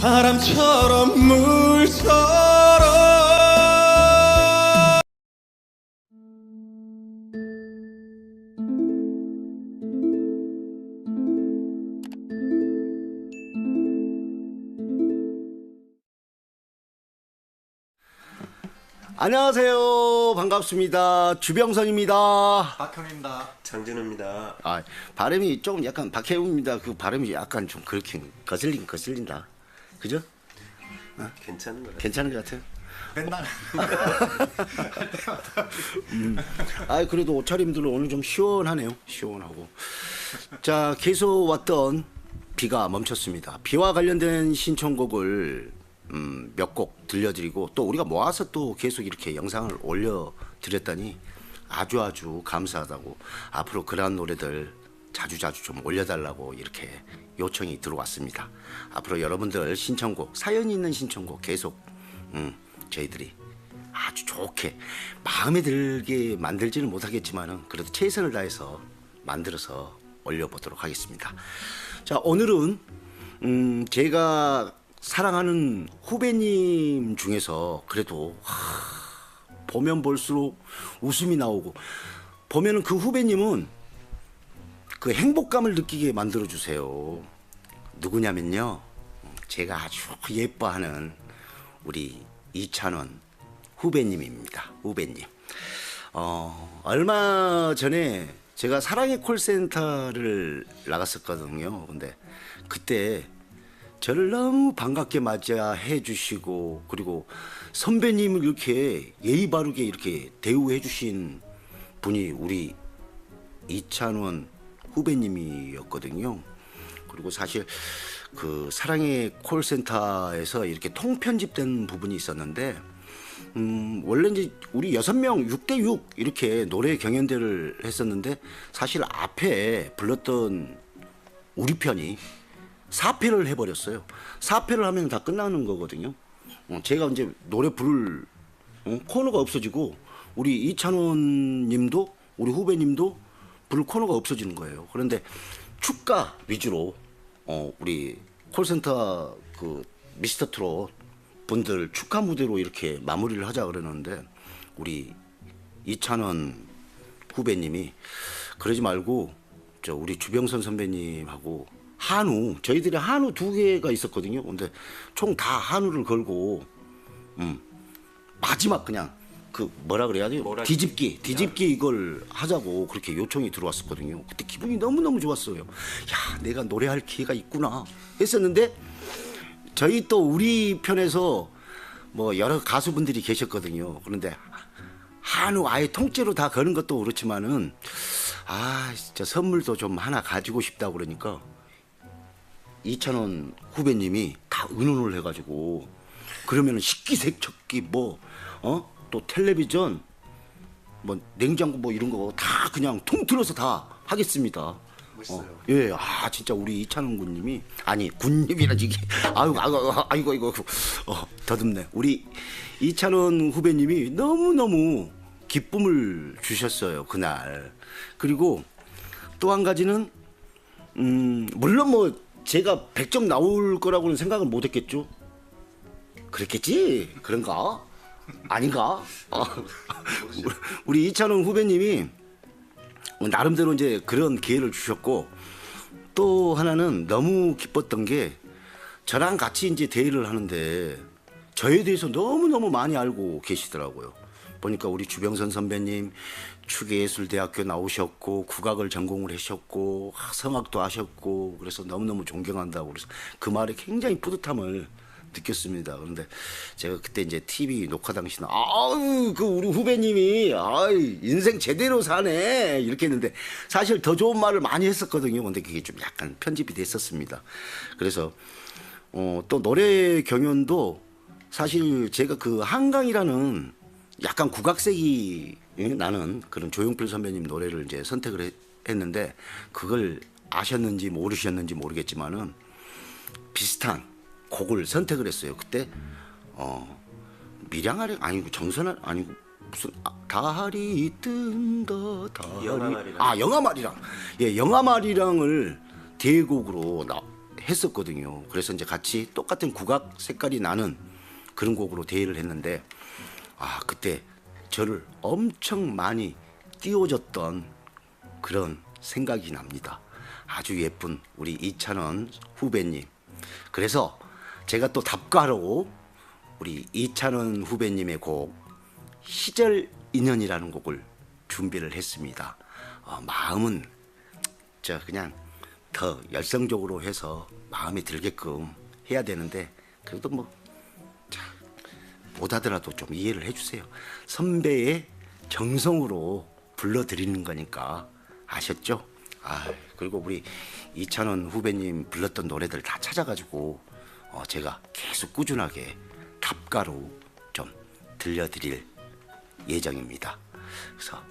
바람처럼 물처럼 안녕하세요. 반갑습니다. 주병선입니다. 박형입니다 장진우입니다. 아, 발음이 조금 약간 박혜우입니다. 그 발음이 약간 좀 그렇게 거슬린 거슬린다. 그죠? 괜찮은 것 같아요. 괜찮은 것 같아요. 맨날 아, 그래도 옷차림들은 오늘 좀 시원하네요. 시원하고. 자, 계속 왔던 비가 멈췄습니다. 비와 관련된 신청곡을 음, 몇 곡 들려드리고 또 우리가 모아서 또 계속 이렇게 영상을 올려드렸다니 아주 아주 감사하다고 앞으로 그러한 노래들 자주자주 좀 올려달라고 이렇게 요청이 들어왔습니다. 앞으로 여러분들 신청곡 사연 있는 신청곡 계속 음, 저희들이 아주 좋게 마음에 들게 만들지는 못하겠지만은 그래도 최선을 다해서 만들어서 올려보도록 하겠습니다. 자 오늘은 음 제가 사랑하는 후배님 중에서 그래도 하, 보면 볼수록 웃음이 나오고 보면은 그 후배님은 그 행복감을 느끼게 만들어 주세요. 누구냐면요. 제가 아주 예뻐하는 우리 이찬원 후배님입니다. 후배님. 어, 얼마 전에 제가 사랑의 콜센터를 나갔었거든요. 근데 그때 저를 너무 반갑게 맞이해 주시고 그리고 선배님을 이렇게 예의 바르게 이렇게 대우해 주신 분이 우리 이찬원 후배님이었거든요. 그리고 사실 그 사랑의 콜센터에서 이렇게 통편집된 부분이 있었는데 음, 원래 이제 우리 여섯 명 6대6 이렇게 노래 경연대를 했었는데 사실 앞에 불렀던 우리 편이 4패를 해버렸어요. 4패를 하면 다 끝나는 거거든요. 어, 제가 이제 노래 부를 어, 코너가 없어지고 우리 이찬원 님도 우리 후배님도 부를 코너가 없어지는 거예요. 그런데 축가 위주로 어, 우리 콜센터 그 미스터 트롯 분들 축하 무대로 이렇게 마무리를 하자 그러는데 우리 이찬원 후배님이 그러지 말고 저 우리 주병선 선배님하고 한우 저희들이 한우 두 개가 있었거든요. 근데 총 다 한우를 걸고 음 마지막 그냥 그 뭐라 그래야 돼요? 몰아치기. 뒤집기 뒤집기 이걸 하자고 그렇게 요청이 들어왔었거든요. 그때 기분이 너무 너무 좋았어요. 야 내가 노래할 기회가 있구나 했었는데 저희 또 우리 편에서 뭐 여러 가수분들이 계셨거든요. 그런데 한우 아예 통째로 다 거는 것도 그렇지만은 아 진짜 선물도 좀 하나 가지고 싶다 그러니까 이찬원 후배님이 다 의논을 해가지고 그러면은 식기세척기 뭐 어 또 텔레비전 뭐 냉장고 뭐 이런 거 다 그냥 통틀어서 다 하겠습니다. 멋있어요. 어, 예, 아 진짜 우리 이찬원 군님이 아니 군님이라지 이게 아유 아이고 아이고 아이고 어, 더듬네. 우리 이찬원 후배님이 너무 너무 기쁨을 주셨어요 그날. 그리고 또 한 가지는 음 물론 뭐 제가 100점 나올 거라고는 생각을 못했겠죠. 그랬겠지? 그런가? 아닌가? 어. 우리 이찬원 후배님이 나름대로 이제 그런 기회를 주셨고 또 하나는 너무 기뻤던 게 저랑 같이 이제 대회를 하는데 저에 대해서 너무너무 많이 알고 계시더라고요. 보니까 우리 주병선 선배님 추계예술대학교 나오셨고 국악을 전공을 하셨고 성악도 하셨고 그래서 너무너무 존경한다고 그래서 그 말에 굉장히 뿌듯함을 느꼈습니다. 그런데 제가 그때 이제 TV 녹화 당시는 아유 그 우리 후배님이 아이 인생 제대로 사네 이렇게 했는데 사실 더 좋은 말을 많이 했었거든요. 근데 그게 좀 약간 편집이 됐었습니다. 그래서 어, 또 노래 경연도 사실 제가 그 한강이라는 약간 국악색이 나는 그런 조용필 선배님 노래를 이제 선택을 했, 했는데 그걸 아셨는지 모르셨는지 모르겠지만은 비슷한 곡을 선택을 했어요. 그때 어 밀양아래 아니고 정선아 아니고 무슨 아, 달이 뜬다 달이 영아말이랑. 아 영아말이랑 예 영아말이랑을 대곡으로 나, 했었거든요. 그래서 이제 같이 똑같은 국악 색깔이 나는 그런 곡으로 대회를 했는데 아 그때 저를 엄청 많이 띄워줬던 그런 생각이 납니다. 아주 예쁜 우리 이찬원 후배님. 그래서 제가 또 답가로 우리 이찬원 후배님의 곡 시절 인연이라는 곡을 준비를 했습니다. 어, 마음은 저 그냥 더 열성적으로 해서 마음에 들게끔 해야 되는데 그래도 뭐 자, 못하더라도 좀 이해를 해주세요. 선배의 정성으로 불러드리는 거니까 아셨죠? 아 그리고 우리 이찬원 후배님 불렀던 노래들 다 찾아가지고 어, 제가 계속 꾸준하게 답가로 좀 들려드릴 예정입니다. 그래서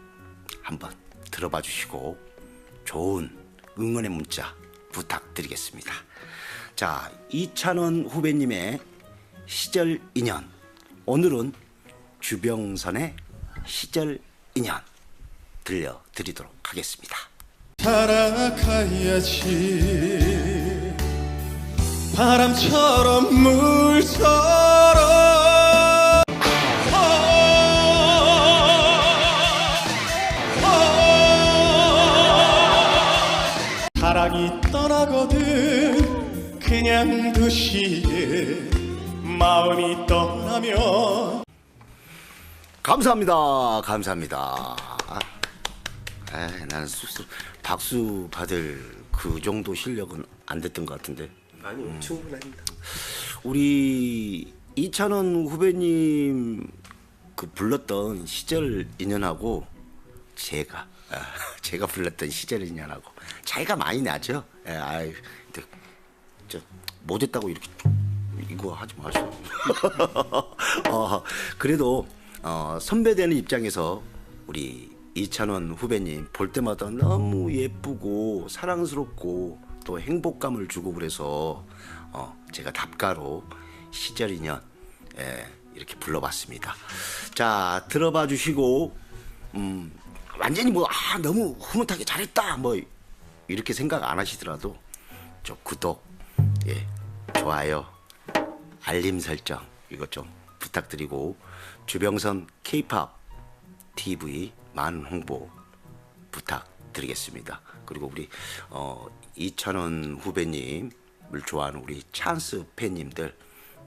한번 들어봐 주시고 좋은 응원의 문자 부탁드리겠습니다. 자, 이찬원 후배님의 시절 인연. 오늘은 주병선의 시절 인연 들려드리도록 하겠습니다. 살아가야지 바람처럼 물처럼 사랑이 떠나거든 그냥 두시게 마음이 떠나면 감사합니다. 감사합니다. 아, 나는 박수 받을 그 정도 실력은 안 됐던 것 같은데. 아니 충분합니다. 우리 이찬원 후배님 그 불렀던 시절 인연하고 제가 아, 제가 불렀던 시절 인연하고 차이가 많이 나죠. 예, 아이, 근데 저 못했다고 이렇게 이거 하지 마시고. 어, 그래도 어, 선배되는 입장에서 우리 이찬원 후배님 볼 때마다 너무 예쁘고 사랑스럽고 또 행복감을 주고 그래서 어, 제가 답가로 시절 인연 예, 이렇게 불러봤습니다. 자 들어봐 주시고 음, 완전히 뭐 아, 너무 흐뭇하게 잘했다 뭐 이렇게 생각 안 하시더라도 저 구독 예, 좋아요 알림 설정 이거 좀 부탁드리고 주병선 K-팝 TV 많은 홍보 부탁 드리겠습니다. 그리고 우리 어, 이찬원 후배님을 좋아하는 우리 찬스 팬님들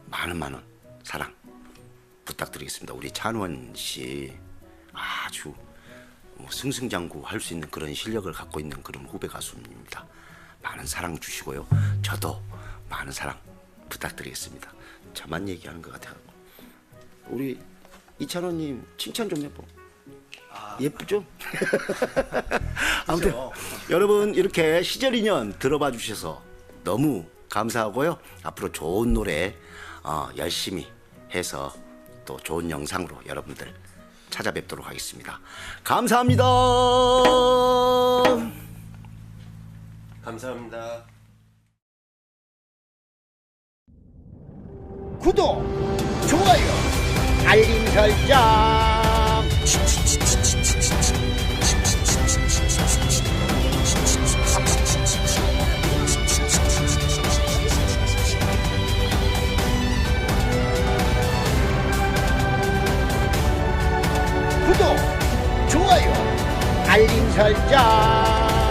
많은 많은 사랑 부탁드리겠습니다. 우리 찬원 씨 아주 뭐 승승장구 할 수 있는 그런 실력을 갖고 있는 그런 후배 가수입니다. 많은 사랑 주시고요. 저도 많은 사랑 부탁드리겠습니다. 저만 얘기하는 것 같아요. 우리 이찬원님 칭찬 좀 해보. 예쁘죠? 아무튼 여러분 이렇게 시절 인연 들어봐 주셔서 너무 감사하고요. 앞으로 좋은 노래 어, 열심히 해서 또 좋은 영상으로 여러분들 찾아뵙도록 하겠습니다. 감사합니다. 감사합니다. 구독, 좋아요, 알림 설정. tight job.